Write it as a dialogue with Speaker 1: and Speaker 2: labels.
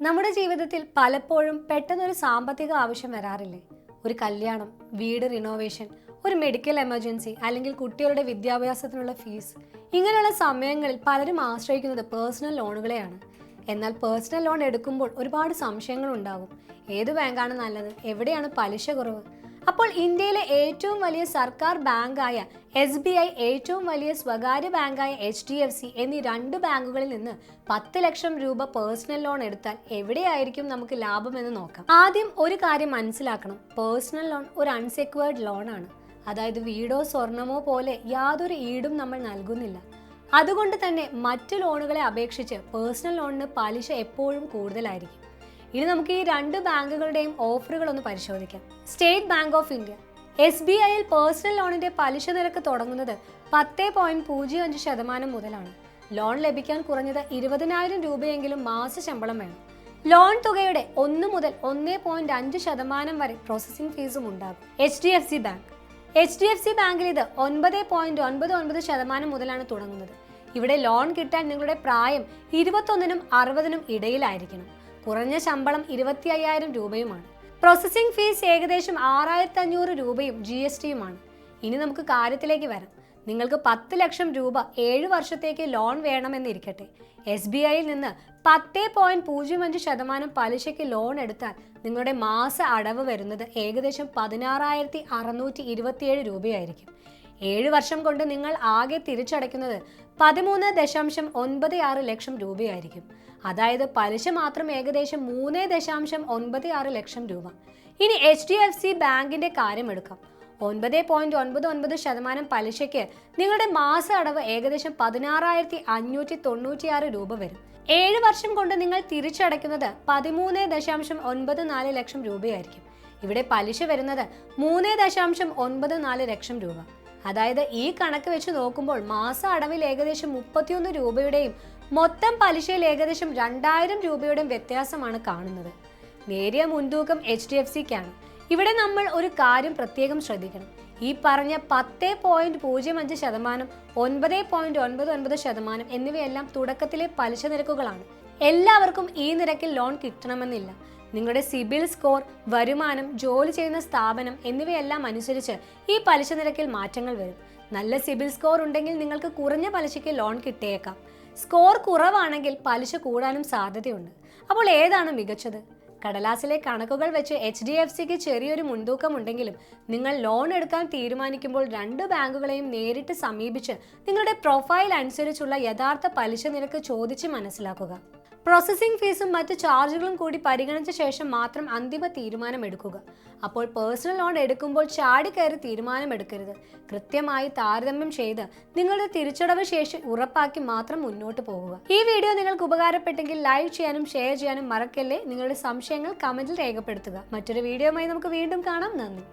Speaker 1: നമ്മുടെ ജീവിതത്തിൽ പലപ്പോഴും പെട്ടെന്നൊരു സാമ്പത്തിക ആവശ്യം വരാറില്ലേ? ഒരു കല്യാണം വീട് റിനോവേഷൻ ഒരു മെഡിക്കൽ എമർജൻസി അല്ലെങ്കിൽ കുട്ടികളുടെ വിദ്യാഭ്യാസത്തിനുള്ള ഫീസ് ഇങ്ങനെയുള്ള സമയങ്ങളിൽ പലരും ആശ്രയിക്കുന്നത് പേഴ്സണൽ ലോണുകളെയാണ് എന്നാൽ പേഴ്സണൽ ലോൺ എടുക്കുമ്പോൾ ഒരുപാട് സംശയങ്ങൾ ഉണ്ടാകും ഏത് ബാങ്കാണ് നല്ലത്? എവിടെയാണ് പലിശ കുറവ്? അപ്പോൾ ഇന്ത്യയിലെ ഏറ്റവും വലിയ സർക്കാർ ബാങ്കായ എസ് ബി ഐ ഏറ്റവും വലിയ സ്വകാര്യ ബാങ്കായ എച്ച് ഡി എഫ് സി എന്നീ രണ്ട് ബാങ്കുകളിൽ നിന്ന് പത്ത് ലക്ഷം രൂപ പേഴ്സണൽ ലോൺ എടുത്താൽ എവിടെയായിരിക്കും നമുക്ക് ലാഭമെന്ന് നോക്കാം. ആദ്യം ഒരു കാര്യം മനസ്സിലാക്കണം. പേഴ്സണൽ ലോൺ ഒരു അൺസെക്വേർഡ് ലോൺ ആണ് അതായത് വീടോ സ്വർണമോ പോലെ യാതൊരു ഈടും നമ്മൾ നൽകുന്നില്ല. അതുകൊണ്ട് തന്നെ മറ്റ് ലോണുകളെ അപേക്ഷിച്ച് പേഴ്സണൽ ലോണിന് പലിശ എപ്പോഴും കൂടുതലായിരിക്കും. ഇനി നമുക്ക് ഈ രണ്ട് ബാങ്കുകളുടെയും ഓഫറുകൾ ഒന്ന് പരിശോധിക്കാം. State Bank of India. S B ഐയിൽ പേഴ്സണൽ ലോണിന്റെ പലിശ നിരക്ക് തുടങ്ങുന്നത് പത്ത് പോയിന്റ് പൂജ്യം അഞ്ച് ശതമാനം മുതലാണ്. ലോൺ ലഭിക്കാൻ കുറഞ്ഞത് ഇരുപതിനായിരം രൂപയെങ്കിലും മാസ ശമ്പളം വേണം. ലോൺ തുകയുടെ ഒന്ന് മുതൽ ഒന്ന് പോയിന്റ് അഞ്ച് ശതമാനം വരെ പ്രോസസ്സിംഗ് ഫീസും ഉണ്ടാകും. H D F C bank. H D F C ബാങ്കിൽ ഇത് ഒൻപത് പോയിന്റ് ഒൻപത് ഒൻപത് ശതമാനം മുതലാണ് തുടങ്ങുന്നത്. ഇവിടെ ലോൺ കിട്ടാൻ നിങ്ങളുടെ പ്രായം ഇരുപത്തൊന്നിനും അറുപതിനും ഇടയിലായിരിക്കണം. കുറഞ്ഞ ശമ്പളം ഇരുപത്തി അയ്യായിരം രൂപയുമാണ്. പ്രോസസ്സിംഗ് ഫീസ് ഏകദേശം ആറായിരത്തി അഞ്ഞൂറ് രൂപയും ജി എസ് ടിയുമാണ് ഇനി നമുക്ക് കാര്യത്തിലേക്ക് വരാം. നിങ്ങൾക്ക് പത്ത് ലക്ഷം രൂപ ഏഴ് വർഷത്തേക്ക് ലോൺ വേണമെന്നിരിക്കട്ടെ. എസ് ബി ഐയിൽ നിന്ന് പത്ത് പോയിന്റ് പൂജ്യം അഞ്ച് ശതമാനം പലിശയ്ക്ക് ലോൺ എടുത്താൽ നിങ്ങളുടെ മാസ അടവ് വരുന്നത് ഏകദേശം പതിനാറായിരത്തി അറുന്നൂറ്റി ഇരുപത്തിയേഴ് രൂപയായിരിക്കും. ഏഴ് വർഷം കൊണ്ട് നിങ്ങൾ ആകെ തിരിച്ചടയ്ക്കുന്നത് പതിമൂന്ന് ദശാംശം ഒൻപത് ആറ് ലക്ഷം രൂപയായിരിക്കും. അതായത് പലിശ മാത്രം ഏകദേശം മൂന്ന് ദശാംശം ഒൻപത് ആറ് ലക്ഷം രൂപ. ഇനി എച്ച് ഡി എഫ് സി ബാങ്കിന്റെ കാര്യം എടുക്കാം. ഒൻപത് പോയിന്റ് ഒൻപത് ഒൻപത് ശതമാനം പലിശയ്ക്ക് നിങ്ങളുടെ മാസ അടവ് ഏകദേശം പതിനാറായിരത്തി അഞ്ഞൂറ്റി തൊണ്ണൂറ്റിയാറ് രൂപ വരും. ഏഴ് വർഷം കൊണ്ട് നിങ്ങൾ തിരിച്ചടയ്ക്കുന്നത് പതിമൂന്ന് ദശാംശം ഒൻപത് നാല് ലക്ഷം രൂപയായിരിക്കും. ഇവിടെ പലിശ വരുന്നത് മൂന്ന് ദശാംശം ഒൻപത് നാല് ലക്ഷം രൂപ. അതായത് ഈ കണക്ക് വെച്ച് നോക്കുമ്പോൾ മാസ അടവിൽ ഏകദേശം മുപ്പത്തിയൊന്ന് രൂപയുടെയും മൊത്തം പലിശയിൽ ഏകദേശം രണ്ടായിരം രൂപയുടെയും വ്യത്യാസമാണ് കാണുന്നത്. നേരിയ മുൻതൂക്കം എച്ച് ഡി എഫ് സിക്കാണ്. ഇവിടെ നമ്മൾ ഒരു കാര്യം പ്രത്യേകം ശ്രദ്ധിക്കണം. ഈ പറഞ്ഞ പത്ത് പോയിന്റ് പൂജ്യം അഞ്ച് ശതമാനം ഒൻപത് പോയിന്റ് ഒൻപത് ഒൻപത് ശതമാനം എന്നിവയെല്ലാം തുടക്കത്തിലെ പലിശ നിരക്കുകളാണ്. എല്ലാവർക്കും ഈ നിരക്കിൽ ലോൺ കിട്ടണമെന്നില്ല. നിങ്ങളുടെ സിബിൽ സ്കോർ വരുമാനം ജോലി ചെയ്യുന്ന സ്ഥാപനം എന്നിവയെല്ലാം അനുസരിച്ച് ഈ പലിശ നിരക്കിൽ മാറ്റങ്ങൾ വരും. നല്ല സിബിൽ സ്കോർ ഉണ്ടെങ്കിൽ നിങ്ങൾക്ക് കുറഞ്ഞ പലിശയ്ക്ക് ലോൺ കിട്ടിയേക്കാം. സ്കോർ കുറവാണെങ്കിൽ പലിശ കൂടാനും സാധ്യതയുണ്ട്. അപ്പോൾ ഏതാണ് മികച്ചത്? കടലാസിലെ കണക്കുകൾ വെച്ച് എച്ച് ഡി എഫ് സിക്ക് ചെറിയൊരു മുൻതൂക്കം ഉണ്ടെങ്കിലും നിങ്ങൾ ലോൺ എടുക്കാൻ തീരുമാനിക്കുമ്പോൾ രണ്ട് ബാങ്കുകളെയും നേരിട്ട് സമീപിച്ച് നിങ്ങളുടെ പ്രൊഫൈൽ അനുസരിച്ചുള്ള യഥാർത്ഥ പലിശ നിരക്ക് ചോദിച്ച് മനസ്സിലാക്കുക. പ്രോസസ്സിംഗ് ഫീസും മറ്റ് ചാർജുകളും കൂടി പരിഗണിച്ച ശേഷം മാത്രം അന്തിമ തീരുമാനം എടുക്കുക അപ്പോൾ പേഴ്സണൽ ലോൺ എടുക്കുമ്പോൾ ചാടിക്കയറി തീരുമാനം എടുക്കരുത് കൃത്യമായി താരതമ്യം ചെയ്ത് നിങ്ങളുടെ തിരിച്ചടവ് ശേഷി ഉറപ്പാക്കി മാത്രം മുന്നോട്ട് പോകുക ഈ വീഡിയോ നിങ്ങൾക്ക് ഉപകാരപ്പെട്ടെങ്കിൽ ലൈക്ക് ചെയ്യാനും ഷെയർ ചെയ്യാനും മറക്കല്ലേ? നിങ്ങളുടെ സംശയങ്ങൾ കമന്റിൽ രേഖപ്പെടുത്തുക. മറ്റൊരു വീഡിയോയുമായി നമുക്ക് വീണ്ടും കാണാം. നന്ദി.